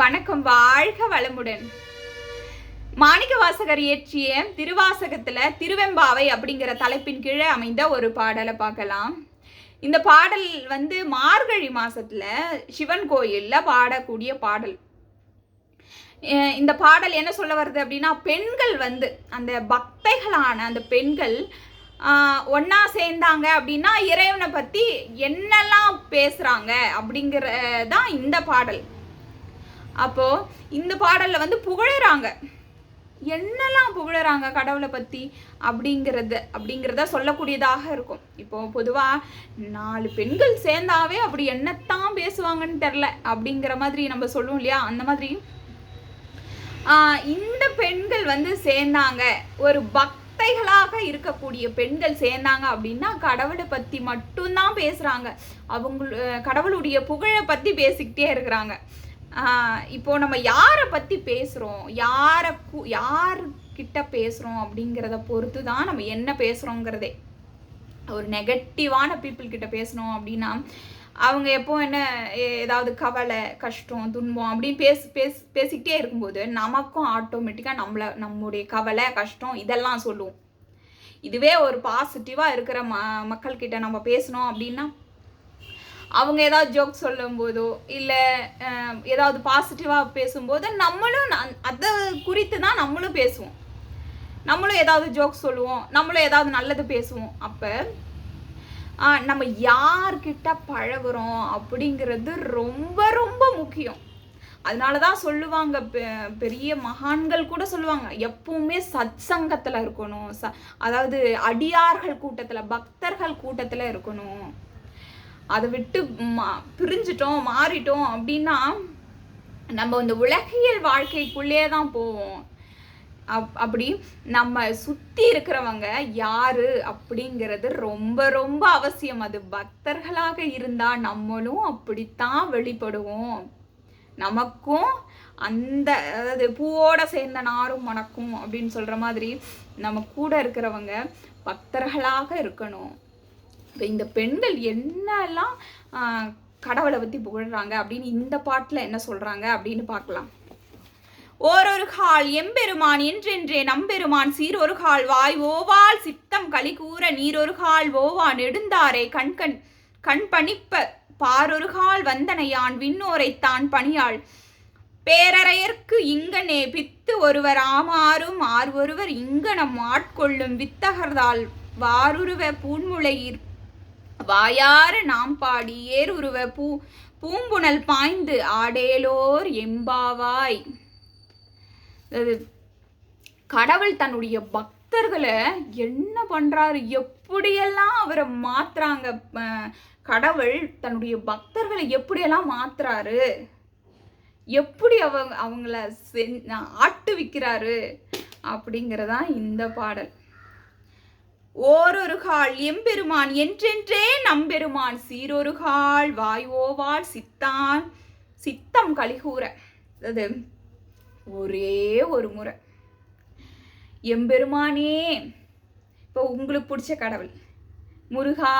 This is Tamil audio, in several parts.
வணக்கம் வாழ்க வளமுடன். மாணிக்க வாசகர் இயற்றிய திருவாசகத்துல திருவெம்பாவை அப்படிங்கிற தலைப்பின் கீழே அமைந்த ஒரு பாடலை பார்க்கலாம். இந்த பாடல் வந்து மார்கழி மாசத்துல சிவன் கோயிலில் பாடக்கூடிய பாடல். இந்த பாடல் என்ன சொல்ல வருது அப்படின்னா பெண்கள் வந்து அந்த பக்தைகளான அந்த பெண்கள் ஒன்றா சேர்ந்தாங்க அப்படின்னா இறைவனை பற்றி என்னெல்லாம் பேசுகிறாங்க அப்படிங்கிறதான் இந்த பாடல். அப்போ இந்த பாடல்ல வந்து புகழறாங்க. என்னெல்லாம் புகழறாங்க கடவுளை பத்தி? அப்படிங்கிறது அப்படிங்கிறத சொல்லக்கூடியதாக இருக்கும். இப்போ பொதுவா நாலு பெண்கள் சேர்ந்தாவே அப்படி என்னத்தான் பேசுவாங்கன்னு தெரில அப்படிங்கிற மாதிரி நம்ம சொல்லுவோம் இல்லையா? அந்த மாதிரி. ஆஹ் இந்த பெண்கள் வந்து சேர்ந்தாங்க. ஒரு பக்தைகளாக இருக்கக்கூடிய பெண்கள் சேர்ந்தாங்க அப்படின்னா கடவுளை பத்தி மட்டும்தான் பேசுறாங்க. அவங்க கடவுளுடைய புகழை பத்தி பேசிக்கிட்டே இருக்கிறாங்க. இப்போ நம்ம யாரை பற்றி பேசுகிறோம் யாரை யார்கிட்ட பேசுகிறோம் அப்படிங்கிறத பொறுத்து தான் நம்ம என்ன பேசுகிறோங்கிறதே ஒரு நெகட்டிவான பீப்புள் கிட்ட பேசணும் அப்படின்னா அவங்க எப்போ என்ன ஏ- ஏதாவது கவலை கஷ்டம் துன்பம் அப்படின்னு பேச பேச பேசிக்கிட்டே இருக்கும்போது நமக்கும் ஆட்டோமேட்டிக்காக நம்மளை நம்முடைய கவலை கஷ்டம் இதெல்லாம் சொல்லுவோம். இதுவே ஒரு பாசிட்டிவாக இருக்கிற ம மக்கள்கிட்ட நம்ம பேசணும் அப்படின்னா அவங்க ஏதாவது ஜோக் சொல்லும்போதோ இல்லை ஏதாவது பாசிட்டிவாக பேசும்போது நம்மளும் ந- அதை குறித்து தான் நம்மளும் பேசுவோம். நம்மளும் ஏதாவது ஜோக் சொல்லுவோம் நம்மளும் ஏதாவது நல்லது பேசுவோம். அப்போ நம்ம யார்கிட்ட பழகுறோம் அப்படிங்கிறது ரொம்ப ரொம்ப முக்கியம். அதனால தான் சொல்லுவாங்க பெ- பெரிய மகான்கள் கூட சொல்லுவாங்க எப்பவுமே சத் சங்கத்தில் இருக்கணும். ச அதாவது அடியார்கள் கூட்டத்தில் பக்தர்கள் கூட்டத்தில் இருக்கணும். அதை விட்டு மா- பிரிஞ்சிட்டோம் மாறிட்டோம் அப்படின்னா நம்ம இந்த உலகியல் வாழ்க்கைக்குள்ளேயே தான் போவோம். அப் அப்படி நம்ம சுற்றி இருக்கிறவங்க யாரு அப்படிங்கிறது ரொம்ப ரொம்ப அவசியம். அது பக்தர்களாக இருந்தால் நம்மளும் அப்படித்தான் வெளிப்படுவோம். நமக்கும் அந்த அதாவது பூவோட சேர்ந்த நாரும் மணக்கும் அப்படின்னு சொல்கிற மாதிரி நம்ம கூட இருக்கிறவங்க பக்தர்களாக இருக்கணும். இந்த பெண்கள் என்னெல்லாம் கடவுளை பற்றி புகழ்றாங்க அப்படின்னு இந்த பாட்டில் என்ன சொல்கிறாங்க அப்படின்னு பார்க்கலாம். ஓரொரு கால் எம்பெருமான் என்றென்றே நம்பெருமான் சீரொரு கால் வாய் ஓவால் சித்தம் களி கூற நீரொரு கால் ஓவா நெடுந்தாரே கண் கண் பணிப்ப பாரொரு கால் வந்தனையான் விண்ணோரைத்தான் பணியாள். பேரறையர்க்கு இங்கனே பித்து ஒருவர் ஆமாறும் ஆர்வொருவர் இங்கனம் ஆட்கொள்ளும் வித்தகர்தால் வாருருவ பூன்முளையிற் வாயார நாம் பாடி உருவ பூ பூம்புணல் பாய்ந்து ஆடேலோர் எம்பாவாய். அது கடவுள் தன்னுடைய பக்தர்களை என்ன பண்ணுறாரு எப்படியெல்லாம் அவரை மாத்துறாங்க கடவுள் தன்னுடைய பக்தர்களை எப்படியெல்லாம் மாத்துறாரு எப்படி அவங்க அவங்கள சென்- ஆட்டுவிக்கிறாரு அப்படிங்கிறதான் இந்த பாடல். ஓரொரு கால் எம்பெருமான் என்றென்றே நம்பெருமான். சீரொரு கால் வாயோவால் சித்தான். சித்தம் கலிகூற அது ஒரே ஒரு முறை. எம்பெருமானே இப்போ உங்களுக்கு பிடிச்ச கடவுள். முருகா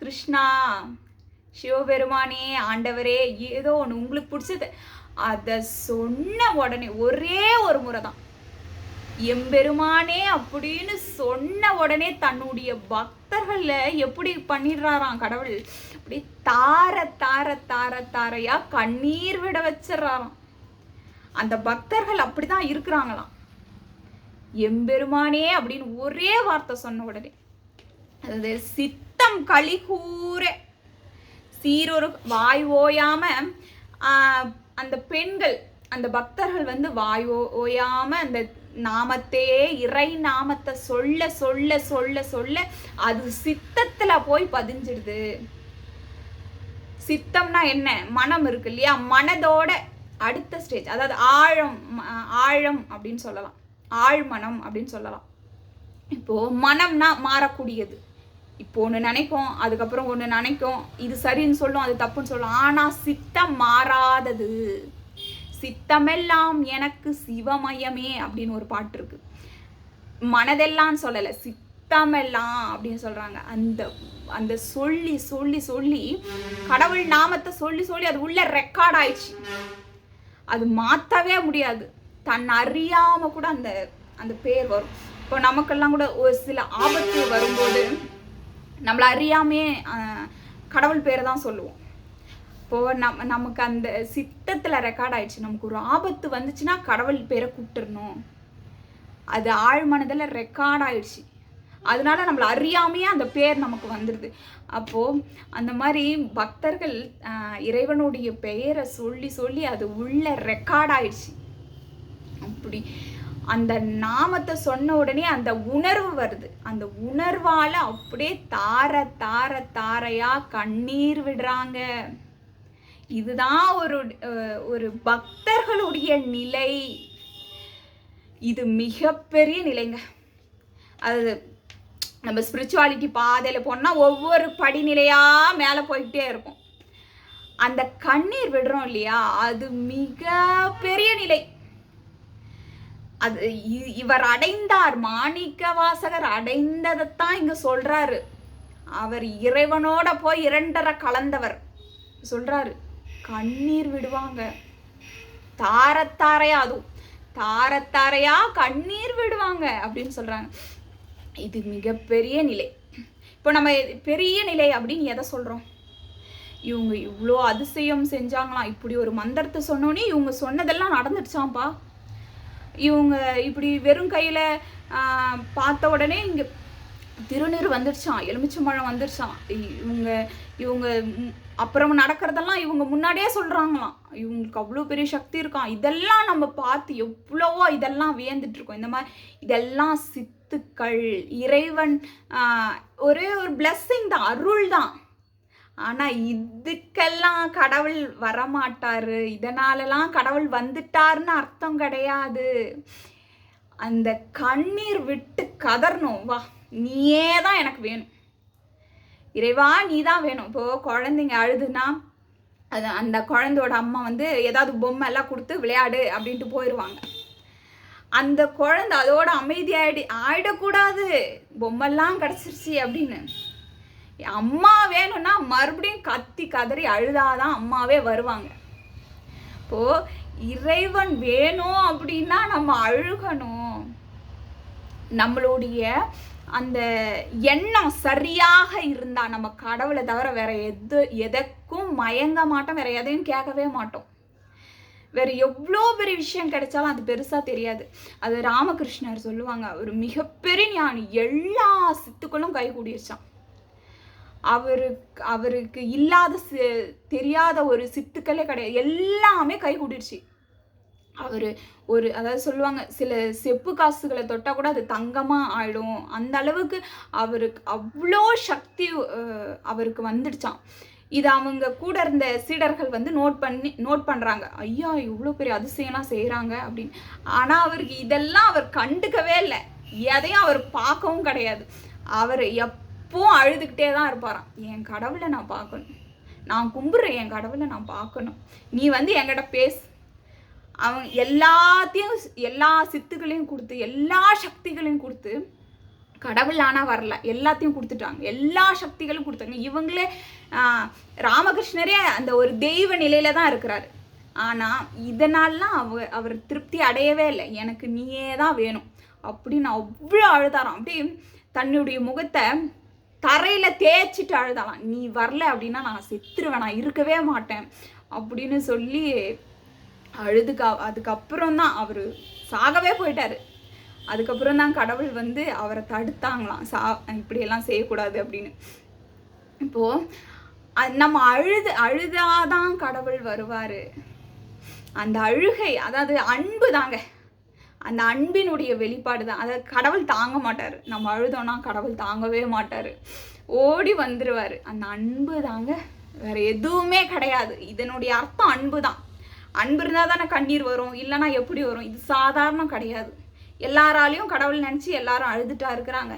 கிருஷ்ணா சிவபெருமானே ஆண்டவரே ஏதோ ஒன்று உங்களுக்கு பிடிச்சது. அதை சொன்ன உடனே ஒரே ஒரு முறை தான். எம்பெருமானே அப்படின்னு சொன்ன உடனே தன்னுடைய பக்தர்கள எப்படி பண்ணிடுறாராம் கடவுள்? அப்படி தார தார தார தாரையா கண்ணீர் விட வச்சிடறாராம். அந்த பக்தர்கள் அப்படிதான் இருக்கிறாங்களாம். எம்பெருமானே அப்படின்னு ஒரே வார்த்தை சொன்ன உடனே அது சித்தம் களி கூற சீரொரு வாய் ஓயாம அந்த பெண்கள் அந்த பக்தர்கள் வந்து வாய் ஓயாம அந்த நாமத்தையே இறை நாமத்தை சொல்ல சொல்ல சொல்ல சொல்ல அது சித்தத்துல போய் பதிஞ்சிடுது. சித்தம்னா என்ன? மனம் இருக்கு இல்லையா? மனதோட அடுத்த ஸ்டேஜ் அதாவது ஆழம் ஆழம் அப்படின்னு சொல்லலாம். ஆழ்மனம் அப்படின்னு சொல்லலாம். இப்போ மனம்னா மாறக்கூடியது. இப்போ ஒன்று நினைக்கும் அதுக்கப்புறம் ஒன்று நினைக்கும். இது சரின்னு சொல்லும் அது தப்புன்னு சொல்லும். ஆனால் சித்தம் மாறாதது. சித்தமெல்லாம் எனக்கு சிவமயமே அப்படின்னு ஒரு பாட்டு இருக்கு. மனதெல்லாம் சொல்லலை சித்தமெல்லாம் அப்படின்னு சொல்றாங்க. அந்த அந்த சொல்லி சொல்லி சொல்லி கடவுள் நாமத்தை சொல்லி சொல்லி அது உள்ள ரெக்கார்ட் ஆயிடுச்சு. அது மாற்றவே முடியாது. தன் அறியாமல் கூட அந்த அந்த பேர் வரும். இப்போ நமக்கெல்லாம் கூட ஒரு சில ஆபத்து வரும்போது நம்மளை அறியாமே கடவுள் பேரை தான் சொல்லுவோம். இப்போது நம் நமக்கு அந்த சித்தத்தில் ரெக்கார்ட் ஆயிடுச்சு. நமக்கு ஒரு ஆபத்து வந்துச்சுன்னா கடவுள் பேரை கூப்பிட்டுருணும் அது ஆழ்மனதில் ரெக்கார்ட் ஆயிடுச்சு. அதனால நம்மளை அறியாமையே அந்த பேர் நமக்கு வந்துடுது அப்போது அந்த மாதிரி பக்தர்கள் இறைவனுடைய பெயரை சொல்லி சொல்லி அது உள்ள ரெக்கார்ட் ஆயிடுச்சு. அப்படி அந்த நாமத்தை சொன்ன உடனே அந்த உணர்வு வருது. அந்த உணர்வால் அப்படியே தார தார தாரையாக கண்ணீர் விடுறாங்க. இதுதான் ஒரு ஒரு பக்தர்களுடைய நிலை. இது மிகப்பெரிய நிலைங்க. அது நம்ம ஸ்பிரிச்சுவாலிட்டி பாதையில் போனால் ஒவ்வொரு படிநிலையாக மேலே போய்கிட்டே இருக்கும். அந்த கண்ணீர் விடுறோம் இல்லையா? அது மிக பெரிய நிலை. அது இ- இவர் அடைந்தார் மாணிக்க வாசகர் அடைந்ததைத்தான் இங்க சொல்றாரு. அவர் இறைவனோட போய் இரண்டரை கலந்தவர். சொல்றாரு. கண்ணீர் விடுவாங்க. தாரத்தாரையா அதுவும். தாரத்தாரையா கண்ணீர் விடுவாங்க அப்படின்னு சொல்றாங்க. இது மிகப்பெரிய நிலை. இப்போ நம்ம பெரிய நிலை அப்படின்னு எதை சொல்றோம்? இவங்க இவ்வளோ அதிசயம் செஞ்சாங்களாம். இப்படி ஒரு மந்திரத்தை சொன்னோன்னே இவங்க சொன்னதெல்லாம் நடந்துடுச்சாம்ப்பா இவங்க இப்படி வெறும் கையில் பார்த்த உடனே இங்கே திருநீர் வந்துடுச்சான் எலுமிச்சம்பழம் வந்துடுச்சான் இ- இவங்க இவங்க அப்புறம் நடக்கிறதெல்லாம் இவங்க முன்னாடியே சொல்கிறாங்களாம் இவங்களுக்கு அவ்வளோ பெரிய சக்தி இருக்கான் இதெல்லாம் நம்ம பார்த்து எவ்வளவோ இதெல்லாம் வியந்துட்டுருக்கோம் இந்த மாதிரி இதெல்லாம் சித்துக்கள் இறைவன் ஒரே ஒரு blessing தான் அருள் தான். ஆனால் இதுக்கெல்லாம் கடவுள் வரமாட்டார். இதனாலலாம் கடவுள் வந்துட்டாருன்னு அர்த்தம் கிடையாது. அந்த கண்ணீர் விட்டு கதறணும். வா. நீயே தான் எனக்கு வேணும். இறைவா நீ தான் வேணும். இப்போது குழந்தைங்க அழுதுன்னா அது அந்த குழந்தையோட அம்மா வந்து ஏதாவது பொம்மை எல்லாம் கொடுத்து விளையாடு அப்படின்ட்டு போயிடுவாங்க அந்த குழந்தை அதோட அமைதியாயிடு ஆயிடக்கூடாது. பொம்மெல்லாம் கிடச்சிருச்சு அப்படின்னு. அம்மா வேணும்னா மறுபடியும் கத்தி கதறி அழுதாதான் அம்மாவே வருவாங்க. இப்போ இறைவன் வேணும் அப்படின்னா நம்ம அழுகணும். நம்மளுடைய அந்த எண்ணம் சரியாக இருந்தா நம்ம கடவுளை தவிர வேற எது எதற்கும் மயங்க மாட்டோம் வேற எதையும் கேட்கவே மாட்டோம். வேற எவ்வளோ பெரிய விஷயம் கிடைச்சாலும் அது பெருசா தெரியாது. அது ராமகிருஷ்ணர் சொல்லுவாங்க ஒரு மிகப்பெரிய ஞானி எல்லா சித்துக்களும் கை கூடிருச்சான் அவருக்கு அவருக்கு இல்லாத சி- தெரியாத ஒரு சித்துக்களே கிடையாது. எல்லாமே கை கூடிருச்சு. அவர் ஒரு அதாவது சொல்லுவாங்க சில செப்பு காசுகளை தொட்டால் கூட அது தங்கமாக ஆயிடும். அந்த அளவுக்கு அவருக்கு அவ்வளோ சக்தி அவருக்கு வந்துடுச்சான் இது அவங்க கூட இருந்த சீடர்கள் வந்து நோட் பண்ணி நோட் பண்ணுறாங்க ஐயா இவ்வளோ பெரிய அதிசயம்லாம் செய்கிறாங்க அப்படின்னு. ஆனால் அவருக்கு இதெல்லாம் அவர் கண்டுக்கவே இல்லை. எதையும் அவர் பார்க்கவும் கிடையாது. அவர் எப்பவும் அழுதுகிட்டே தான் இருப்பாராம். என் கடவுளை நான் பார்க்கணும். நான் கும்பிட்றேன் என் கடவுளை நான் பார்க்கணும். நீ வந்து என்கிட்ட பேசு. அவன் எல்லாத்தையும் எல்லா சித்துக்களையும் கொடுத்து எல்லா சக்திகளையும் கொடுத்து கடவுள் ஆனால் வரல. எல்லாத்தையும் கொடுத்துட்டாங்க. எல்லா சக்திகளும் கொடுத்தாங்க. இவங்களே ராமகிருஷ்ணரே அந்த ஒரு தெய்வ நிலையில தான் இருக்கிறாரு. ஆனால் இதனாலாம் அவ அவர் திருப்தி அடையவே இல்லை. எனக்கு நீயே தான் வேணும். அப்படின்னு அவ்வளோ அழுதாராம். அப்படியே தன்னுடைய முகத்தை தரையில் தேய்ச்சிட்டு அழுதாலாம் நீ வரல அப்படின்னா நான் செத்துருவேன். நான் இருக்கவே மாட்டேன். அப்படின்னு சொல்லி அழுதுக்கு அதுக்கப்புறம் தான் அவர் சாகவே போயிட்டார். அதுக்கப்புறம் தான் கடவுள் வந்து அவரை தடுத்தாங்களாம். சா இப்படியெல்லாம் செய்யக்கூடாது அப்படின்னு. இப்போது நம்ம அழுது அழுதாதான் கடவுள் வருவார். அந்த அழுகை அதாவது அன்பு தாங்க. அந்த அன்பினுடைய வெளிப்பாடு தான். அதை கடவுள் தாங்க மாட்டார். நம்ம அழுதோன்னா கடவுள் தாங்கவே மாட்டார். ஓடி வந்துடுவார் அந்த அன்பு தாங்க வேறு எதுவுமே கிடையாது. இதனுடைய அர்த்தம் அன்பு தான் அன்பு இருந்தால் தானே கண்ணீர் வரும் இல்லைனா எப்படி வரும்? இது சாதாரணம் கிடையாது. எல்லாராலையும் கடவுள் நினச்சி எல்லாரும் அழுதுட்டா இருக்கிறாங்க.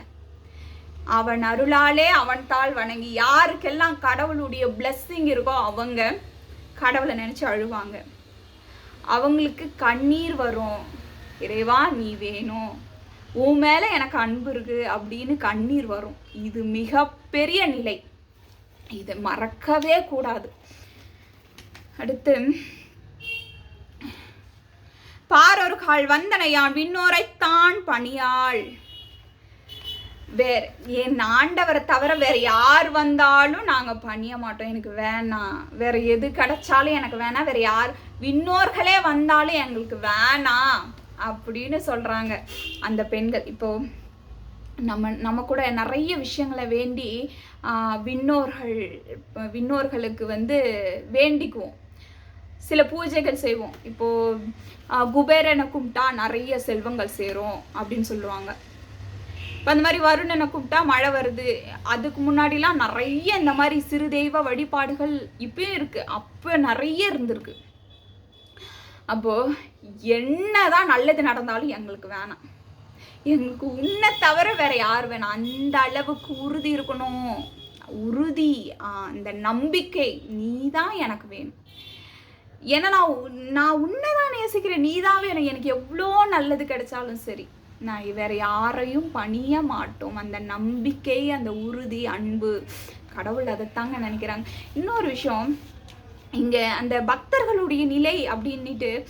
அவன் அருளாலே அவன் தாள் வணங்கி யாருக்கெல்லாம் கடவுளுடைய பிளஸ்ஸிங் இருக்கோ அவங்க கடவுளை நினச்சி அழுவாங்க. அவங்களுக்கு கண்ணீர் வரும். இறைவா நீ வேணும். உன் மேலே எனக்கு அன்பு இருக்கு அப்படின்னு கண்ணீர் வரும். இது மிகப்பெரிய நிலை. இதை மறக்கவே கூடாது. அடுத்து பாரொரு கால் வந்தனையான் விண்ணோரைத்தான் பணியாள். வேற என் ஆண்டவரை தவிர வேற யார் வந்தாலும் நாங்கள் பணிய மாட்டோம். எனக்கு வேணாம் வேற எது கிடைச்சாலும் எனக்கு வேணாம் வேற யார் விண்ணோர்களே வந்தாலும் எங்களுக்கு வேணாம் அப்படின்னு சொல்றாங்க அந்த பெண்கள். இப்போ நம்ம நம்ம கூட நிறைய விஷயங்களை வேண்டி விண்ணோர்கள் விண்ணோர்களுக்கு வந்து வேண்டிக்குவோம். சில பூஜைகள் செய்வோம். இப்போது குபேரனை கும்பிட்டா நிறைய செல்வங்கள் சேரும் அப்படின்னு சொல்லுவாங்க. இப்போ அந்த மாதிரி வருணனை கூப்பிட்டா மழை வருது. அதுக்கு முன்னாடிலாம் நிறைய இந்த மாதிரி சிறு தெய்வ வழிபாடுகள் இப்பயும் இருக்கு. அப்போ நிறைய இருந்திருக்கு. அப்போ என்னதான் நல்லது நடந்தாலும் எங்களுக்கு வேணாம். எங்களுக்கு உன்னை தவிர வேற யார் வேணாம். அந்த அளவுக்கு உறுதி இருக்கணும். உறுதி அந்த நம்பிக்கை நீ தான் எனக்கு வேணும். ஏன்னா நான் உன்- நான் உன்னை தான் நேசிக்கிறேன். நீ தான் வேணும் எனக்கு எவ்வளோ நல்லது கிடைச்சாலும் சரி. நான் வேற யாரையும் பணிய மாட்டோம். அந்த நம்பிக்கை அந்த உறுதி அன்பு கடவுள் அதைத்தாங்க நினைக்கிறாங்க. இன்னொரு விஷயம் இங்கே அந்த பக்தர்களுடைய நிலை அப்படின்னுட்டு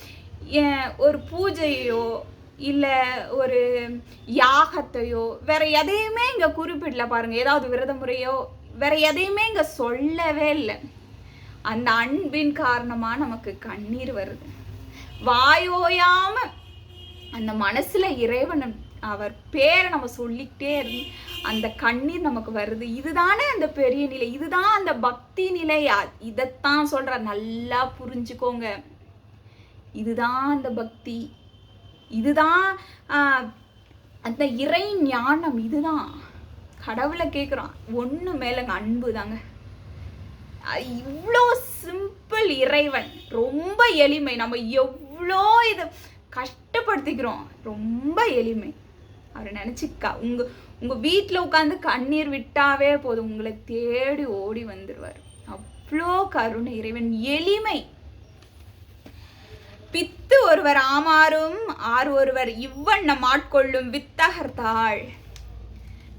ஏன் ஒரு பூஜையோ இல்லை ஒரு யாகத்தையோ வேற எதையுமே இங்கே குறிப்பிடல பாருங்க. ஏதாவது விரத முறையோ வேற எதையுமே இங்கே சொல்லவே இல்லை. அந்த அன்பின் காரணமா நமக்கு கண்ணீர் வருது. வாயோயாம அந்த மனசுல இறைவன் அவர் பேரை நம்ம சொல்லிக்கிட்டே இருந்து அந்த கண்ணீர் நமக்கு வருது. இதுதானே அந்த பெரிய நிலை. இதுதான் அந்த பக்தி நிலை. இதைத்தான் சொல்ற. நல்லா புரிஞ்சுக்கோங்க. இதுதான் அந்த பக்தி. இதுதான் அந்த இறை ஞானம். இதுதான். கடவுளை கேட்குறோம் ஒன்று மேலங்க அன்பு தாங்க இவ்வளோ சிம்பிள் இறைவன். ரொம்ப எளிமை. நம்ம எவ்வளோ இதை கஷ்டப்படுத்திக்கிறோம். ரொம்ப எளிமை. அவரை நினச்சிக்கா. உங்கள் உங்கள் வீட்டில் உட்காந்து கண்ணீர் விட்டாவே போதும். உங்களை தேடி ஓடி வந்துடுவார் அவ்வளோ கருணை. இறைவன் எளிமை. பித்து ஒருவர் ஆமாறும் ஆறு ஒருவர் இவ்வண்ணம் ஆட்கொள்ளும் வித்தகர்த்தாள்.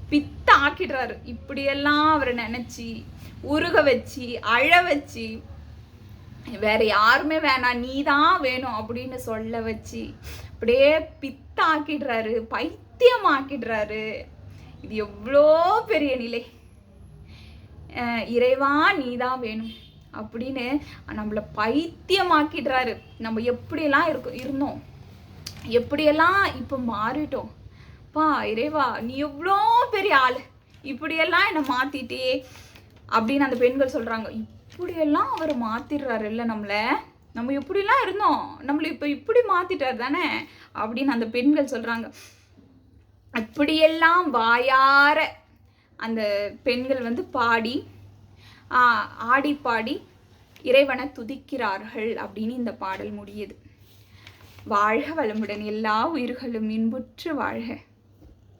பித்த ஆக்கிடுறாரு. இப்படியெல்லாம் அவரை நினச்சி உருக வச்சு அழ வச்சு வேற யாருமே வேணாம் நீ தான் வேணும் அப்படின்னு சொல்ல வச்சு அப்படியே பித்தாக்கிடுறாரு பைத்தியமாக்கிடுறாரு. பைத்தியம் ஆக்கிடுறாரு இது எவ்வளோ பெரிய நிலை. இறைவா நீ தான் வேணும் அப்படின்னு நம்மளை பைத்தியமாக்கிடுறாரு. நம்ம எப்படியெல்லாம் இருக்கோம் இருந்தோம்? எப்படியெல்லாம் இப்போ மாறிட்டோம்? பா இறைவா நீ எவ்வளோ பெரிய ஆள். இப்படியெல்லாம் என்னை மாற்றிட்டே அப்படின்னு அந்த பெண்கள் சொல்கிறாங்க இப்படியெல்லாம் அவர் மாத்திடுறாரு இல்லை நம்மளை? நம்ம இப்படிலாம் இருந்தோம். நம்மளை இப்போ இப்படி மாத்திட்டார் தானே? அப்படின்னு அந்த பெண்கள் சொல்கிறாங்க அப்படியெல்லாம் வாயார அந்த பெண்கள் வந்து பாடி ஆடி பாடி இறைவனை துதிக்கிறார்கள் அப்படின்னு இந்த பாடல் முடியுது. வாழ்க வளமுடன். எல்லா உயிர்களும் இன்புற்று வாழ்க.